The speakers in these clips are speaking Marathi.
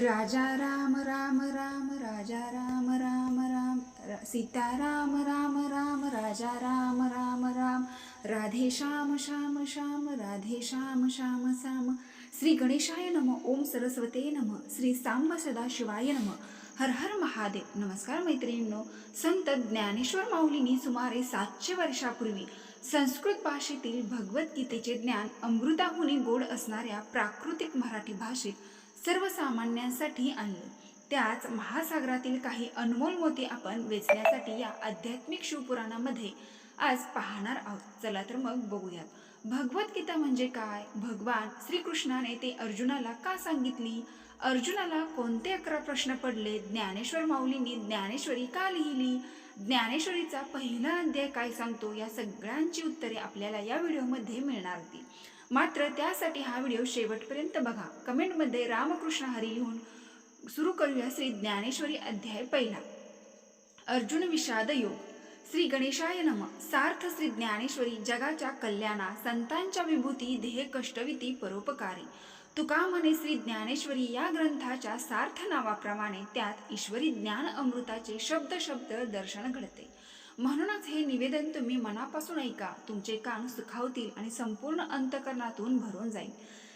राजा राम राम राम राजा राम राम राम सीता राम राम राम राजा राम राम राम राधे श्याम श्याम श्याम राधे श्याम श्याम श्याम श्री गणेशाय नम ओम सरस्वते नम श्री सांब सदाशिवाय नम हर हर महादेव। नमस्कार मैत्रिणींनो संत ज्ञानेश्वर माऊलींनी सुमारे सातशे वर्षापूर्वी संस्कृत भाषेतील भगवद्गीतेचे ज्ञान अमृताहुनी गोड असणाऱ्या प्राकृतिक मराठी भाषेत सर्वसामान्यांसाठी आणले. त्याच महासागरातील काही अनमोल मोती आपण वेचण्यासाठी या आध्यात्मिक शिवपुराणामध्ये आज पाहणार आहोत. चला तर मग बघूयात. भगवद्गीता म्हणजे काय? भगवान श्रीकृष्णाने ते अर्जुनाला का सांगितली? अर्जुनाला कोणते अकरा प्रश्न पडले? ज्ञानेश्वर माऊलींनी ज्ञानेश्वरी का लिहिली? ज्ञानेश्वरीचा पहिला अध्याय काय सांगतो? या सगळ्यांची उत्तरे आपल्याला या व्हिडिओमध्ये मिळणार होती. मात्र त्यासाठी हा व्हिडिओ शेवटपर्यंत बघा. कमेंटमध्ये रामकृष्ण हरी लिहून सुरू करूया श्री ज्ञानेश्वरी अध्याय पहिला. अर्जुन विषाद योग. श्री गणेशाय नम. सार्थ श्री ज्ञानेश्वरी जगाच्या कल्याणा संतांच्या विभूती ध्येय कष्टविती परोपकारी. तुका म्हणे श्री ज्ञानेश्वरी या ग्रंथाच्या सार्थ नावाप्रमाणे त्यात ईश्वरी ज्ञान अमृताचे शब्द शब्द दर्शन घडते. म्हणूनच हे निवेदन तुम्ही मनापासून ऐका तुमचे कान सुखावतील आणि संपूर्ण अंतकरणातून भरून जाईल.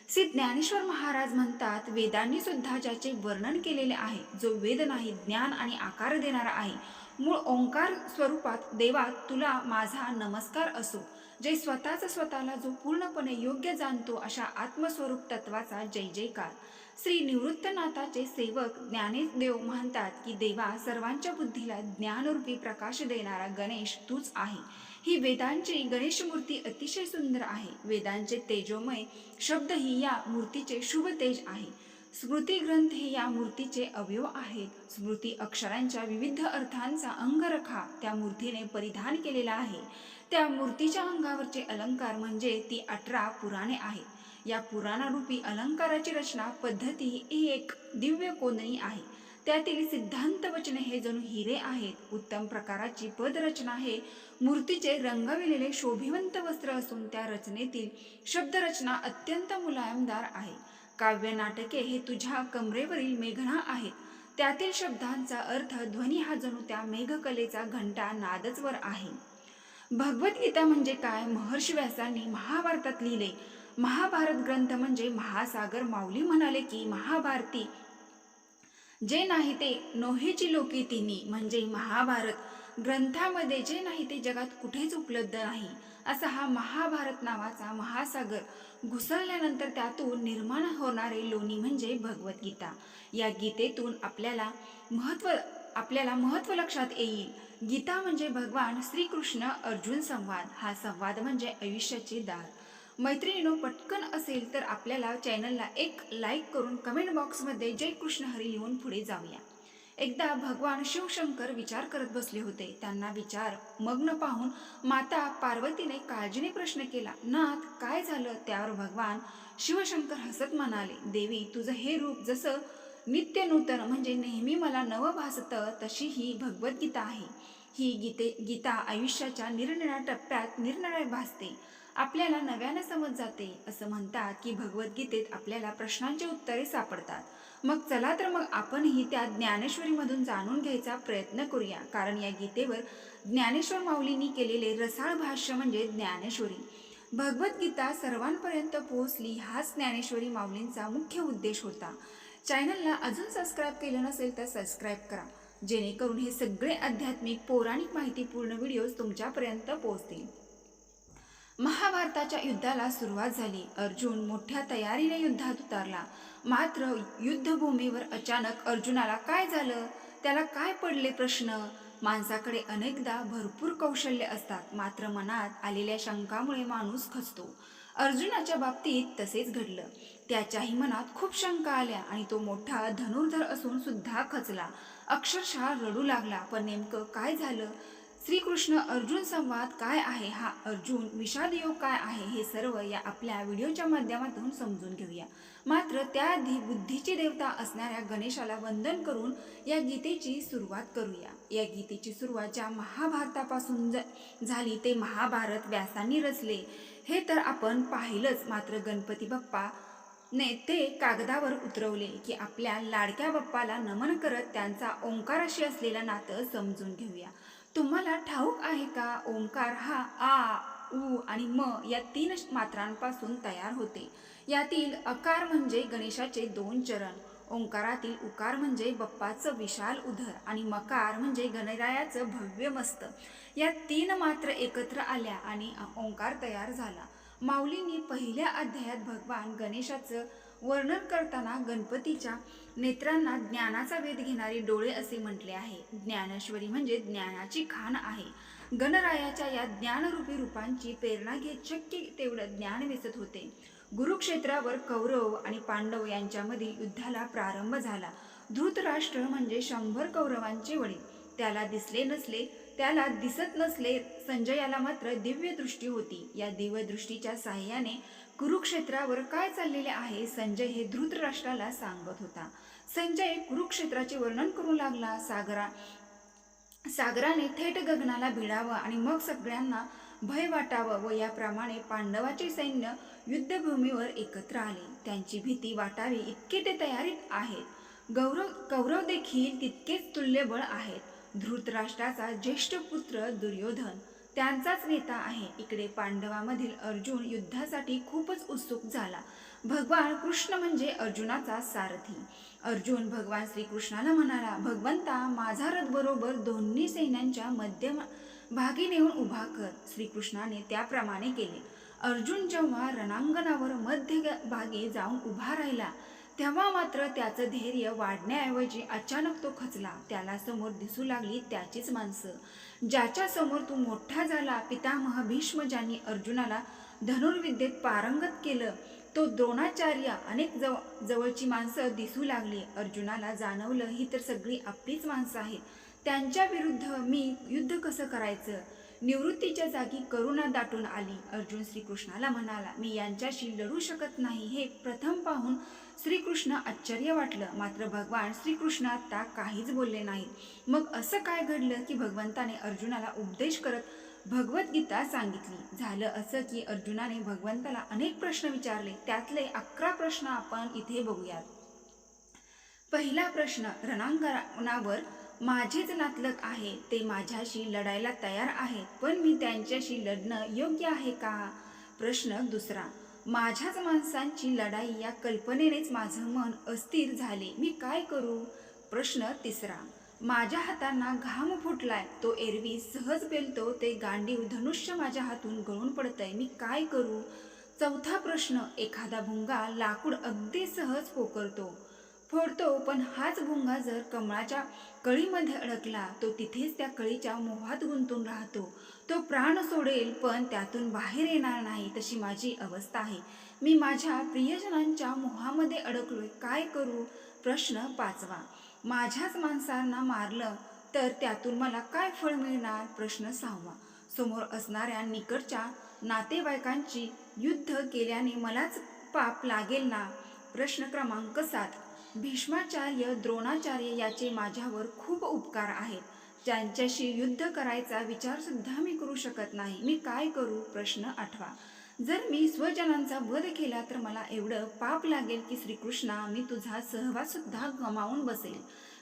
श्री ज्ञानेश्वर महाराज म्हणतात वेदांनी सुद्धा ज्याचे वर्णन केलेले आहे जो वेद नाही ज्ञान आणि आकार देणारा आहे. मूळ ओंकार स्वरूपात देवा तुला माझा नमस्कार असो जे स्वतःच स्वतःला जो पूर्णपणे योग्य जाणतो अशा आत्मस्वरूप तत्वाचा जय जयकार श्री निवृत्तनाथाचे सेवक ज्ञानेदेव म्हणतात की देवा सर्वांच्या बुद्धीला ज्ञानरूपी प्रकाश देणारा गणेश तूच आहे. ही वेदांची गणेश मूर्ती अतिशय सुंदर आहे. वेदांचे तेजोमय शब्द ही या मूर्तीचे शुभ तेज आहे. स्मृती ग्रंथ हे या मूर्तीचे अवयव आहेत. स्मृती अक्षरांच्या विविध अर्थांचा अंगरखा त्या मूर्तीने परिधान केलेला आहे. त्या मूर्तीच्या अंगावरचे अलंकार म्हणजे ती अठरा पुराणे आहेत. या पुराणारूपी अलंकाराची रचना पद्धती ही एक दिव्य कोंदणी आहे. त्यातील सिद्धांत वचने हे जणू हिरे आहेत. उत्तम प्रकाराची पदरचना हे मूर्तीचे रंगविलेले शोभिवंत वस्त्र असून त्या रचनेतील शब्दरचना अत्यंत मुलायमदार आहे. काव्य नाटके हे तुझ्या कमरेवरील मेघना आहेत. त्यातील शब्दांचा अर्थ ध्वनी हा जणू त्या मेघकलेचा घंटा नादचवर आहे. भगवद्गीता म्हणजे काय? महर्षी व्यासांनी महाभारतात लिहिले. महाभारत ग्रंथ म्हणजे महासागर. माऊली म्हणाले की महाभारती. जे नाही ते नोहेची लोकी तिन्ही. म्हणजे महाभारत. ग्रंथामध्ये जे नाही ते जगात कुठेच उपलब्ध नाही. असा हा महाभारत नावाचा महासागर घुसळल्यानंतर त्यातून निर्माण होणारे लोणी म्हणजे भगवद्गीता. या गीतेतून आपल्याला महत्त्व आपल्याला महत्त्व लक्षात येईल. गीता म्हणजे भगवान श्रीकृष्ण अर्जुन संवाद. हा संवाद म्हणजे आयुष्याचे दार मैत्रिणीनो पटकन असेल तर आपल्याला चॅनलला एक लाईक करून कमेंट बॉक्समध्ये जय कृष्ण हरी लिहून पुढे जाऊया. एकदा भगवान शिवशंकर विचार करत बसले होते. त्यांना विचार मग्न पाहून माता पार्वतीने काळजीने प्रश्न केला नाथ काय झालं? त्यावर भगवान शिवशंकर हसत म्हणाले देवी तुझं हे रूप जसं नित्य नूतन म्हणजे नेहमी मला नवं भासतं तशी ही भगवद्गीता आहे. ही गीते गीता आयुष्याच्या निरनिळ्या टप्प्यात निरनिराळे भासते आपल्याला नव्यानं समज जाते. असं म्हणतात की भगवद्गीतेत आपल्याला प्रश्नांची उत्तरे सापडतात. मग चला तर मग आपणही त्या ज्ञानेश्वरीमधून जाणून घ्यायचा प्रयत्न करूया. कारण या गीतेवर ज्ञानेश्वर माऊलींनी केलेले रसाळ भाष्य म्हणजे ज्ञानेश्वरी. भगवद्गीता सर्वांपर्यंत पोहोचली हाच ज्ञानेश्वरी माऊलींचा मुख्य उद्देश होता. चॅनलला अजून सबस्क्राईब केलं नसेल तर सबस्क्राईब करा. जेणेकरून हे सगळे आध्यात्मिक पौराणिक माहितीपूर्ण व्हिडिओज तुमच्यापर्यंत पोहोचतील. महाभारताच्या युद्धाला सुरुवात झाली. अर्जुन मोठ्या तयारीने युद्धात उतरला. मात्र युद्धभूमीवर अचानक अर्जुनाला काय झालं? त्याला काय पडले प्रश्न? माणसाकडे अनेकदा भरपूर कौशल्य असतात. मात्र मनात आलेल्या शंकामुळे माणूस खचतो. अर्जुनाच्या बाबतीत तसेच घडलं. त्याच्याही मनात खूप शंका आल्या आणि तो मोठा धनुर्धर असून सुद्धा खचला. अक्षरशः रडू लागला. पण नेमकं काय झालं? श्रीकृष्ण अर्जुन संवाद काय आहे? हा अर्जुन विषाद योग काय आहे? हे सर्व या आपल्या व्हिडिओच्या माध्यमातून समजून घेऊया. मात्र त्याआधी बुद्धीची देवता असणाऱ्या गणेशाला वंदन करून या गीतेची सुरुवात करूया. या गीतेची सुरुवात ज्या महाभारतापासून झाली ते महाभारत व्यासांनी रचले. हे तर आपण पाहिलंच. मात्र गणपती बाप्पा ने ते कागदावर उतरवले की आपल्या लाडक्या बाप्पाला नमन करत त्यांचा ओंकाराशी असलेलं नातं समजून घेऊया. तुम्हाला ठाऊक आहे का? ओंकार हा आ उ आणि म या तीन मात्रांपासून तयार होते. यातील अकार म्हणजे गणेशाचे दोन चरण. ओंकारातील उकार म्हणजे बप्पाचं विशाल उधर आणि मकार म्हणजे गणरायाचं भव्य मस्त. या तीन मात्र एकत्र आल्या आणि ओंकार तयार झाला. माऊलींनी पहिल्या अध्यायात भगवान गणेशाचं वर्णन करताना गणपतीच्या नेत्रांना ज्ञानाचा वेध घेणारी डोळे असे म्हटले आहे. ज्ञानेश्वरी म्हणजे ज्ञानाची खाण आहे. गणरायाच्या या ज्ञानरूपी रूपांची प्रेरणा घेत शक्य तेवढं ज्ञान वेचत होते. गुरुक्षेत्रावर कौरव आणि पांडव यांच्यामधील युद्धाला प्रारंभ झाला. धृतराष्ट्र म्हणजे शंभर कौरवांचे वडील. त्याला दिसले नसले त्याला दिसत नसले संजयाला मात्र दिव्य दृष्टी होती. या दिव्यदृष्टीच्या साह्याने कुरुक्षेत्रावर काय चाललेले आहे संजय हे धृतराष्ट्राला सांगत होता. संजय कुरुक्षेत्राचे वर्णन करू लागला. सागरा सागराने थेट गगनाला भिडावं आणि मग सगळ्यांना भय वाटावं व याप्रमाणे पांडवाचे सैन्य युद्धभूमीवर एकत्र आले. त्यांची भीती वाटावी इतके ते तयारीत आहेत. गौरव कौरव देखील तितकेच तुल्यबळ आहेत. धृतराष्ट्राचा ज्येष्ठ पुत्र दुर्योधन. त्यांचाच नेता आहे. इकडे पांडवामधील अर्जुन युद्धासाठी खूपच उत्सुक झाला. भगवान कृष्ण म्हणजे अर्जुनाचा सारथी. अर्जुन भगवान श्रीकृष्णाला म्हणाला भगवंता माझा रथ बरोबर दोन्ही सैन्यांच्या मध्यम भागी नेऊन उभा कर श्रीकृष्णाने त्याप्रमाणे केले. अर्जुन जेव्हा रणांगणावर मध्य भागी जाऊन उभा राहिला तेव्हा मात्र त्याचं धैर्य वाढण्याऐवजी अचानक तो खचला. त्याला समोर दिसू लागली त्याचीच माणसं. ज्याच्या समोर तू मोठा झाला पितामह भीष्म ज्यांनी अर्जुनाला धनुर्विद्येत पारंगत केलं. तो द्रोणाचार्य अनेक जव जवळची माणसं दिसू लागली. अर्जुनाला जाणवलं ही तर सगळी आपलीच माणसं आहेत. त्यांच्या विरुद्ध मी युद्ध कसं करायचं? निवृत्तीच्या जागी करुणा दाटून आली. अर्जुन श्रीकृष्णाला म्हणाला मी यांच्याशी लढू शकत नाही. हे प्रथम पाहून श्रीकृष्ण आश्चर्य वाटलं. मात्र भगवान श्रीकृष्ण आता काहीच बोलले नाहीत मग असं काय घडलं की भगवंताने अर्जुनाला उपदेश करत भगवद्गीता सांगितली? झालं असं की अर्जुनाने भगवंताला अनेक प्रश्न विचारले. त्यातले अकरा प्रश्न आपण इथे बघूयात. पहिला प्रश्न रणांगणावर माझेच नातलग आहे. ते माझ्याशी लढायला तयार आहेत पण मी त्यांच्याशी लढणं योग्य आहे का? प्रश्न दुसरा माझ्याच माणसांची लढाई या कल्पनेनेच माझं मन अस्थिर झाले. मी काय करू? प्रश्न तिसरा. माझ्या हातांना घाम फुटलाय. तो एरवी सहज पेलतो. ते गांडीव धनुष्य माझ्या हातून गळून पडतंय. मी काय करू? चौथा प्रश्न. एखादा भुंगा लाकूड अगदी सहज पोकरतो. फोडतो पण हाच भुंगा जर कमळाच्या कळीमध्ये अडकला तो तिथेच त्या कळीच्या मोहात गुंतून राहतो. तो प्राण सोडेल पण त्यातून बाहेर येणार नाही तशी माझी अवस्था आहे. मी माझ्या प्रियजनांच्या मोहामध्ये अडकलोय काय करू? प्रश्न पाचवा. माझ्याच माणसांना मारलं तर त्यातून मला काय फळ मिळणार? प्रश्न सहावा. समोर असणाऱ्या निकटच्या नातेवाईकांची युद्ध केल्याने मलाच पाप लागेल ना? प्रश्न क्रमांक सात. भीष्माचार्य द्रोणाचार्य याचे माझ्यावर खूप उपकार आहेत. ज्यांच्याशी युद्ध करायचा विचार सुद्धा मी करू शकत नाही. मी काय करू? प्रश्न आठवा. जर मी स्वजनांचा वध केला तर मला एवढं पाप लागेल की श्रीकृष्णा मी तुझा सहवास सुद्धा गमावून बसेल.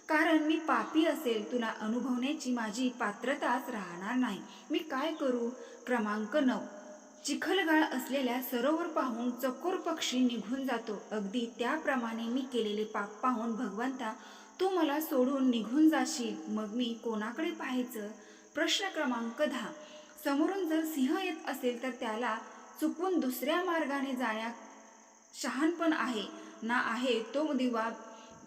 कारण मी पापी असेल तुला अनुभवण्याची माझी पात्रताच राहणार नाही. मी काय करू? क्रमांक नऊ. चिखलगाळ असलेल्या सरोवर पाहून चकोर पक्षी निघून जातो. अगदी त्याप्रमाणे मी केलेले पाप पाहून भगवंता तू मला सोडून निघून जाशील. मग मी कोणाकडे पाहायचं? प्रश्न क्रमांक दहा. समोरून जर सिंह येत असेल तर त्याला चुकून दुसऱ्या मार्गाने जाण्या शहाणपण आहे. ना आहे तो दिवा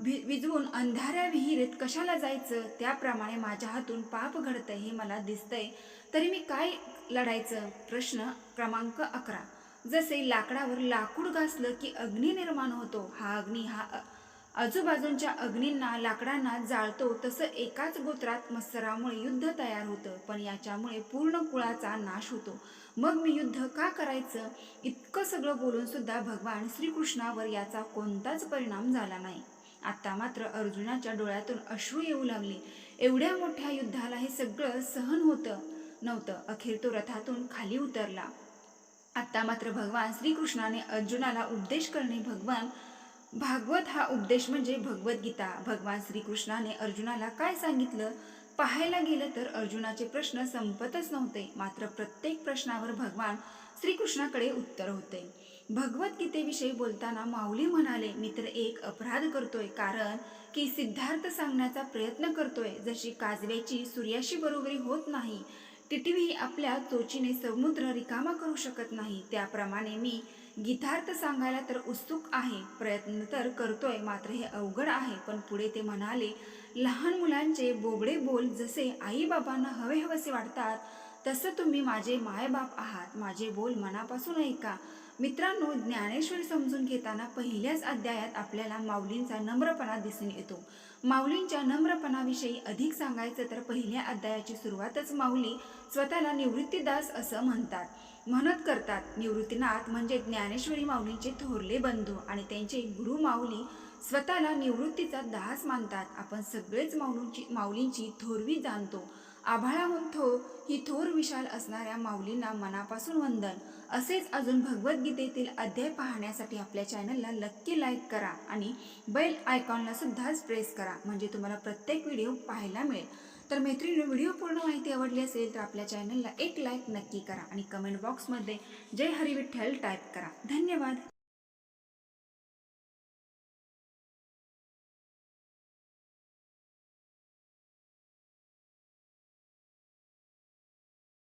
भि विजवून अंधाऱ्या विहिरीत कशाला जायचं? त्याप्रमाणे माझ्या हातून पाप घडतं हे मला दिसतंय. तरी मी काय लढायचं प्रश्न क्रमांक अकरा. जसे लाकडावर लाकूड घासलं की अग्नी निर्माण होतो हा अग्नी हा आजूबाजूंच्या अग्नींना लाकडांना जाळतो तसं एकाच गोत्रात मत्सरामुळे युद्ध तयार होतं पण याच्यामुळे पूर्ण कुळाचा नाश होतो. मग मी युद्ध का करायचं? इतकं सगळं बोलून सुद्धा भगवान श्रीकृष्णावर याचा कोणताच परिणाम झाला नाही. आता मात्र अर्जुनाच्या डोळ्यातून अश्रू येऊ लागले. एवढ्या मोठ्या युद्धाला हे सगळं सहन होतं. नव्हतं. अखेर तो रथातून खाली उतरला. आता मात्र भगवान श्रीकृष्णाने अर्जुनाला उपदेश करणे भगवान भागवत हा उपदेश म्हणजे भगवद्गीता. भगवान श्रीकृष्णाने अर्जुनाला काय सांगितलं? पाहायला गेलं तर अर्जुनाचे प्रश्न संपतच नव्हते. मात्र प्रत्येक प्रश्नावर भगवान श्रीकृष्णाकडे उत्तर होते. भगवद्गीतेविषयी बोलताना माऊली म्हणाले मी तर एक अपराध करतोय. कारण की सिद्धार्थ सांगण्याचा प्रयत्न करतोय. जशी काजव्याची सूर्याशी बरोबरी होत नाही टिटवी आपल्या चोचीने समुद्र रिकामा करू शकत नाही. त्याप्रमाणे मी गीतार्थ सांगायला तर उत्सुक आहे. प्रयत्न तर करतोय मात्र हे अवघड आहे. पण पुढे ते म्हणाले लहान मुलांचे बोबडे बोल जसे आई बाबांना हवे हवेसे वाटतात तसं तुम्ही माझे मायबाप आहात. माझे बोल मनापासून ऐका. मित्रांनो ज्ञानेश्वरी समजून घेताना पहिल्याच अध्यायात आपल्याला माऊलींचा नम्रपणा दिसून येतो. माऊलींच्या नम्रपणाविषयी अधिक सांगायचं तर पहिल्या अध्यायाची सुरुवातच माऊली स्वतःला निवृत्तीदास असं म्हणतात. म्हणत करतात निवृत्तीनाथ म्हणजे ज्ञानेश्वरी माऊलींचे थोरले बंधू आणि त्यांचे गुरु माऊली स्वतःला निवृत्तीचा दास मानतात. आपण सगळेच माऊलींची माऊलींची थोरवी जाणतो. आभाळाहून थो ही थोर विशाल असणाऱ्या माऊलींना मनापासून वंदन. असेच अजून भगवद्गीतेतील अध्याय पाहण्यासाठी आपल्या चॅनलला नक्की लाईक करा आणि बेल आयकॉनला सुद्धा प्रेस करा म्हणजे तुम्हाला प्रत्येक व्हिडिओ पाहायला मिळेल. तर मैत्रिणी व्हिडिओ पूर्ण माहिती आवडली असेल तर आपल्या चॅनलला एक लाईक नक्की करा आणि कमेंट बॉक्समध्ये जय हरी विठ्ठल टाईप करा. धन्यवाद.